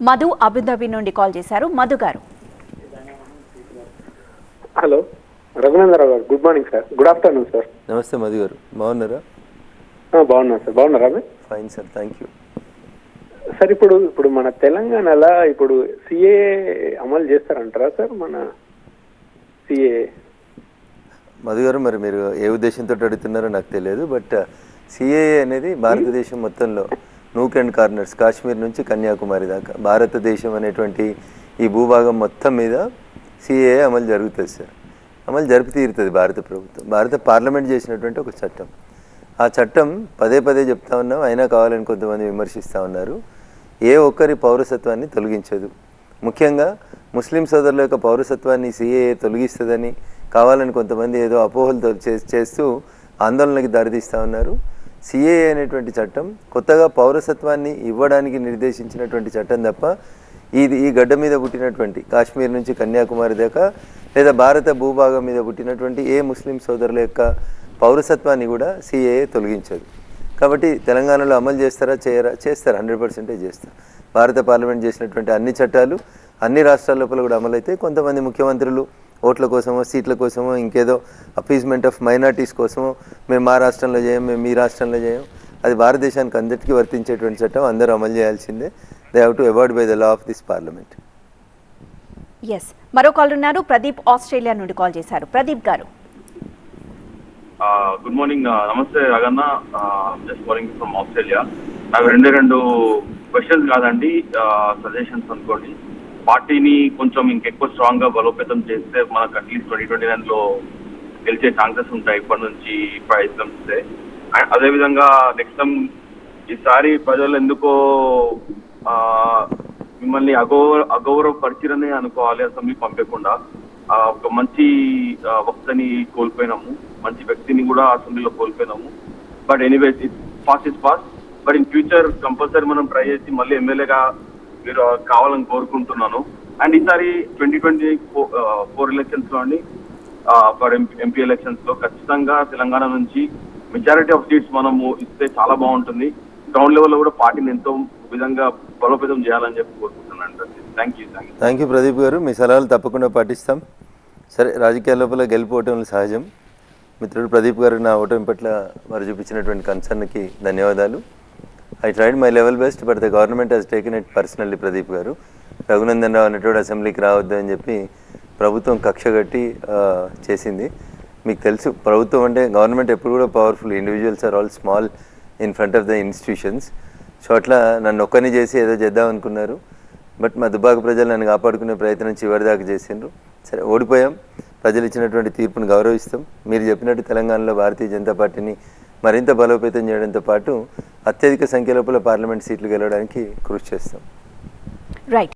Madhu Abu Dhabi నుండి call చేశారు. మధు గారు. హలో రఘునందరావు గారు. Good morning sir good afternoon sir నమస్తే మధు గారు. బాగున్నారా? ఆ, బాగున్నాను సార్ బాగున్నారా? Fine sir thank you sir ఇప్పుడు ఇప్పుడు మన తెలంగాణలో ఇప్పుడు సిఏ అమలు చేస్తారంటారా సార్ మన సిఏ మధు గారు మరి మీరు ఏ ఉద్దేశంతో అడుగుతున్నారో నాకు తెలియదు బట్ సిఏఏ అనేది భారతదేశం మొత్తంలో నూక్ అండ్ కార్నర్స్ కాశ్మీర్ నుంచి కన్యాకుమారి దాకా. భారతదేశం అనేటువంటి ఈ భూభాగం మొత్తం మీద సిఏఏ అమలు జరుగుతుంది సార్. అమలు జరిపి తీరుతుంది భారత ప్రభుత్వం. భారత పార్లమెంట్ చేసినటువంటి ఒక చట్టం. ఆ చట్టం పదే పదే చెప్తా ఉన్నాం. అయినా కావాలని కొంతమంది విమర్శిస్తూ ఉన్నారు. ఏ ఒక్కరి పౌరసత్వాన్ని తొలగించదు. ముఖ్యంగా ముస్లిం సోదరుల యొక్క పౌరసత్వాన్ని సిఏఏ తొలగిస్తుందని కావాలని కొంతమంది ఏదో అపోహలు తొలి- చే- చేస్తూ ఆందోళనకి దారితీస్తూ ఉన్నారు. సిఏఏ అనేటువంటి చట్టం కొత్తగా పౌరసత్వాన్ని ఇవ్వడానికి నిర్దేశించినటువంటి చట్టం తప్ప ఇది ఈ గడ్డ మీద పుట్టినటువంటి కాశ్మీర్ నుంచి కన్యాకుమారి దాకా లేదా భారత భూభాగం మీద పుట్టినటువంటి ఏ ముస్లిం సోదరుల యొక్క పౌరసత్వాన్ని కూడా సిఏఏ తొలగించదు. కాబట్టి తెలంగాణలో అమలు చేస్తారా? చేయరా? చేస్తారు. హండ్రెడ్ పర్సెంటేజ్ చేస్తారు. భారత పార్లమెంట్ చేసినటువంటి అన్ని చట్టాలు అన్ని రాష్ట్రాల లోపల కూడా అమలైతే కొంతమంది ముఖ్యమంత్రులు ఓట్ల కోసమో సీట్ల కోసమో ఇంకేదో అపీజ్మెంట్ ఆఫ్ మైనార్టీస్ కోసమో మేము మా రాష్ట్రంలో చేయం మేము మీ రాష్ట్రంలో చేయం. అది భారతదేశానికి అందరికీ వర్తించేటువంటి చట్టం. అందరూ అమలు చేయాల్సిందే. They have to avoid by the law of this parliament yes మరో కాల్ ఉన్నారు. ప్రదీప్ ఆస్ట్రేలియా నుండి కాల్ చేశారు. ప్రదీప్ గారు. గుడ్ మార్నింగ్ నమస్తే Raganna just calling from Australia నాకు రెండు రెండు క్వశ్చన్స్ కాదండి. సజెషన్స్ అనుకోండి. పార్టీని కొంచెం ఇంకెక్కువ స్ట్రాంగ్గా బలోపేతం చేస్తే మనకు అట్లీస్ట్ ట్వంటీ ట్వంటీ నైన్లో గెలిచే ఛాన్సెస్ ఉంటాయి ఇప్పటి నుంచి ప్రయత్నం చేస్తే. అండ్ అదేవిధంగా నెక్స్ట్ టైం ఈసారి ప్రజలు ఎందుకో మిమ్మల్ని అగౌరవ అగౌరవపరిచిరనే అనుకోవాలి అసెంబ్లీ పంపకుండా ఒక మంచి వక్తని కోల్పోయినాము. మంచి వ్యక్తిని కూడా అసెంబ్లీలో కోల్పోయినాము. But anyways it fast is fast but in future compulsory మనం ట్రై చేసి మళ్ళీ ఎమ్మెల్యేగా మీరు కావాలని కోరుకుంటున్నాను. అండ్ ఈసారి ట్వంటీ ట్వంటీ ఫోర్ ఎలక్షన్స్లో అండి ఫర్ ఎంపీ ఎలక్షన్స్లో ఖచ్చితంగా తెలంగాణ నుంచి మెజారిటీ ఆఫ్ సీట్స్ మనము ఇస్తే చాలా బాగుంటుంది. గ్రౌండ్ లెవెల్లో కూడా పార్టీని ఎంతో విధంగా బలోపేతం చేయాలని చెప్పి కోరుకుంటున్నాను thank you thank you thank you Pradeep గారు. మీ సలహాలు తప్పకుండా పాటిస్తాం. సరే రాజకీయాల లోపల గెలిపోవటం సహజం. మిత్రుడు ప్రదీప్ గారు నా ఓటమి పట్ల వారు చూపించినటువంటి కన్సర్న్కి ధన్యవాదాలు. I tried my level best but the government has taken it personally Pradeep గారు. రఘునందన్ రావు అనేటువంటి అసెంబ్లీకి రావద్దు అని చెప్పి ప్రభుత్వం కక్ష కట్టి చేసింది. మీకు తెలుసు ప్రభుత్వం అంటే గవర్నమెంట్ ఎప్పుడు కూడా powerful individuals are all small in front of the institutions so అట్లా నన్ను ఒక్కని చేసి ఏదో చేద్దాం అనుకున్నారు. బట్ మా దుబ్బాక ప్రజలు నన్ను కాపాడుకునే ప్రయత్నం చివరిదాకా చేసిండ్రు. సరే ఓడిపోయాం. ప్రజలు ఇచ్చినటువంటి తీర్పును గౌరవిస్తాం. మీరు చెప్పినట్టు తెలంగాణలో భారతీయ జనతా పార్టీని మరింత బలోపేతం చేయడంతో పాటు అత్యధిక సంఖ్య లోపల పార్లమెంట్ సీట్లు గెలవడానికి కృషి చేస్తాం. రైట్